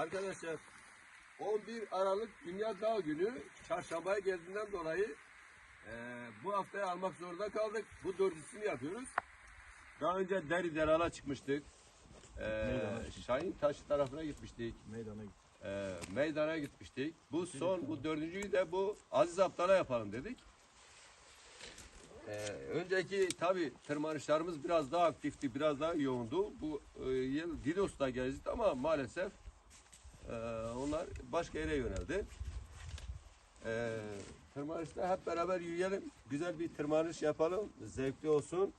Arkadaşlar 11 Aralık Dünya Dağ Günü çarşambaya geldiğinden dolayı eee, bu haftaya almak zorunda kaldık. Bu dördüncüsünü yapıyoruz. Daha önce Deri Deral'a çıkmıştık. Eee Şahin Taş tarafına gitmiştik. Meydana git. Eee, meydana gitmiştik. Bu son, bu dördüncüyü de bu Aziz Aptal'a yapalım dedik. Eee, önceki tabi tırmanışlarımız biraz daha aktifti, biraz daha yoğundu. Bu e, yıl Didos'ta gezdik ama maalesef e, onlar başka yere yöneldi. E, tırmanışta hep beraber yürüyelim, güzel bir tırmanış yapalım, zevkli olsun.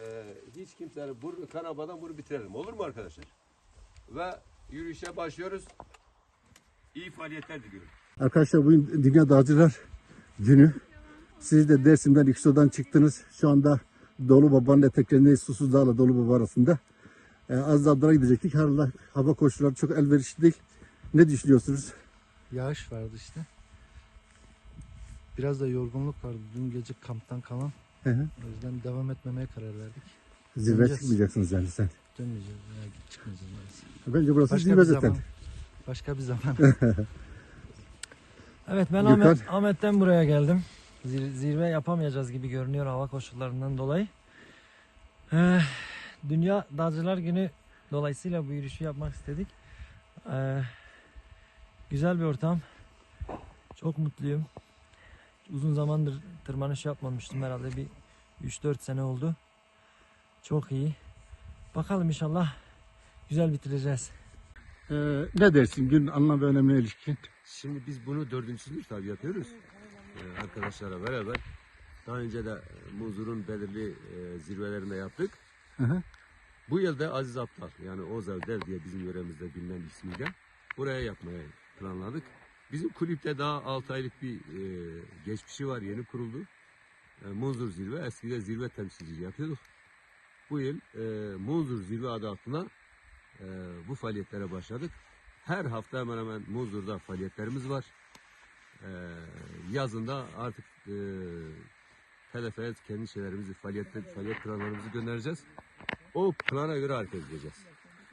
E, hiç kimsenin burnu kanabadan bunu bitirelim. Olur mu arkadaşlar? Ve yürüyüşe başlıyoruz. İyi faaliyetler diliyorum. Arkadaşlar bugün Dünya Dağcılar Günü. Siz de Dersim'den İkso'dan çıktınız. Şu anda Dolu Baba'nın eteklerindeyiz. Susuz Dağ'la Dolu Baba arasında. Ee, az daha Dağ'a gidecektik. Hala hava koşulları çok elverişli değil. Ne düşünüyorsunuz? Yağış vardı işte. Biraz da yorgunluk vardı dün gece kamptan kalan. Hı hı. O yüzden devam etmemeye karar verdik. Zirve Döneceğiz. çıkmayacaksınız yani sen. Dönmeyeceğiz. Ya, çıkmayacağız maalesef. Bence burası Başka zirve bir zaten. zaman. Başka bir zaman. Evet ben Gökhan. Ahmet, Ahmet'ten buraya geldim. Zir- zirve yapamayacağız gibi görünüyor hava koşullarından dolayı. Ee, Dünya Dağcılar Günü dolayısıyla bu yürüyüşü yapmak istedik. Ee, güzel bir ortam. Çok mutluyum. Uzun zamandır tırmanış yapmamıştım herhalde bir 3-4 sene oldu. Çok iyi. Bakalım inşallah güzel bitireceğiz. Ee, ne dersin gün anlam ve önemine ilişkin? Şimdi biz bunu dördüncüsüdür tabii yapıyoruz. Ee, arkadaşlarla beraber. Daha önce de e, Muzur'un belirli e, zirvelerinde yaptık. Hı hı. Bu yıl da Aziz Aptal yani Ozav Dev diye bizim yöremizde bilinen ismiyle buraya yapmaya planladık. Bizim kulüpte daha 6 aylık bir e, geçmişi var yeni kuruldu. E, Munzur Zirve eskiden zirve temsilciliği yapıyorduk. Bu yıl e, Munzur Zirve adı altına e, bu faaliyetlere başladık. Her hafta hemen hemen Munzur'da faaliyetlerimiz var. E, yazında artık e, TDF'ye kendi şeylerimizi, faaliyet, faaliyet planlarımızı göndereceğiz. O plana göre hareket edeceğiz.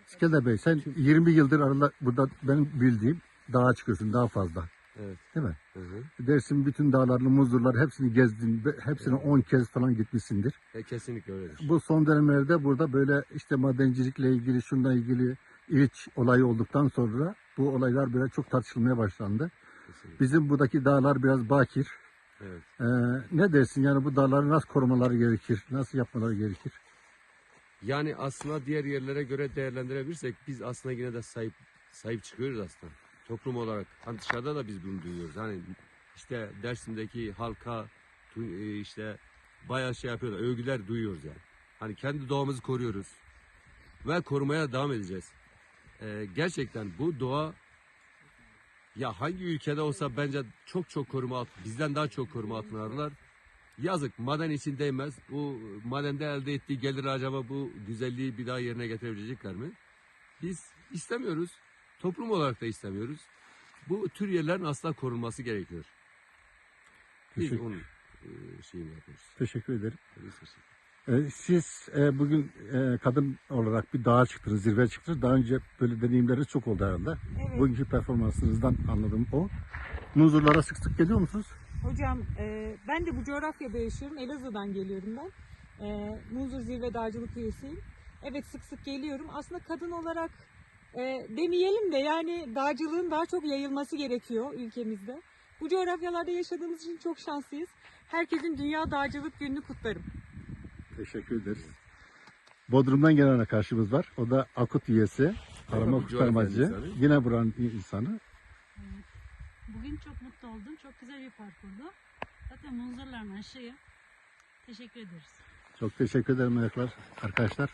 İskender Bey sen 20 yıldır arada burada benim bildiğim dağa çıkıyorsun daha fazla. Evet. Değil mi? Hı hı. Dersim bütün dağlarını, muzurlar hepsini gezdin. Hepsini 10 kez falan gitmişsindir. E, kesinlikle öyledir. Bu son dönemlerde burada böyle işte madencilikle ilgili, şununla ilgili ilk olayı olduktan sonra bu olaylar böyle çok tartışılmaya başlandı. Kesinlikle. Bizim buradaki dağlar biraz bakir. Evet. Ee, ne dersin yani bu dağları nasıl korumaları gerekir, nasıl yapmaları gerekir? Yani aslında diğer yerlere göre değerlendirebilirsek biz aslında yine de sahip sahip çıkıyoruz aslında. Toplum olarak. Hani dışarıda da biz bunu duyuyoruz. Hani işte Dersim'deki halka e, işte bayağı şey yapıyorlar. Övgüler duyuyoruz yani. Hani kendi doğamızı koruyoruz. Ve korumaya devam edeceğiz. Ee, gerçekten bu doğa ya hangi ülkede olsa bence çok çok koruma altı, bizden daha çok koruma altına alırlar. Yazık maden için değmez. Bu madende elde ettiği gelir acaba bu güzelliği bir daha yerine getirebilecekler mi? Biz istemiyoruz. Toplum olarak da istemiyoruz. Bu tür yerlerin asla korunması gerekiyor. Biz Teşekkür- onun e, şeyini yapıyoruz. Teşekkür ederim. Ee, siz e, bugün e, kadın olarak bir dağa çıktınız, zirveye çıktınız. Daha önce böyle deneyimleriniz çok oldu herhalde. Evet. Bugünkü performansınızdan anladım o. Muzurlara sık sık geliyor musunuz? Hocam e, ben de bu coğrafyada yaşıyorum. Elazığ'dan geliyorum ben. E, Munzur Zirve Dağcılık üyesiyim. Evet sık sık geliyorum. Aslında kadın olarak e, demeyelim de yani dağcılığın daha çok yayılması gerekiyor ülkemizde. Bu coğrafyalarda yaşadığımız için çok şanslıyız. Herkesin Dünya Dağcılık Günü'nü kutlarım. Teşekkür ederiz. Bodrum'dan gelen arkadaşımız var. O da Akut üyesi. Arama kurtarmacı. Yine buranın insanı. Bugün çok mutlu oldum. Çok güzel bir parkurdu. Zaten manzaraların aşığı. Teşekkür ederiz. Çok teşekkür ederim arkadaşlar.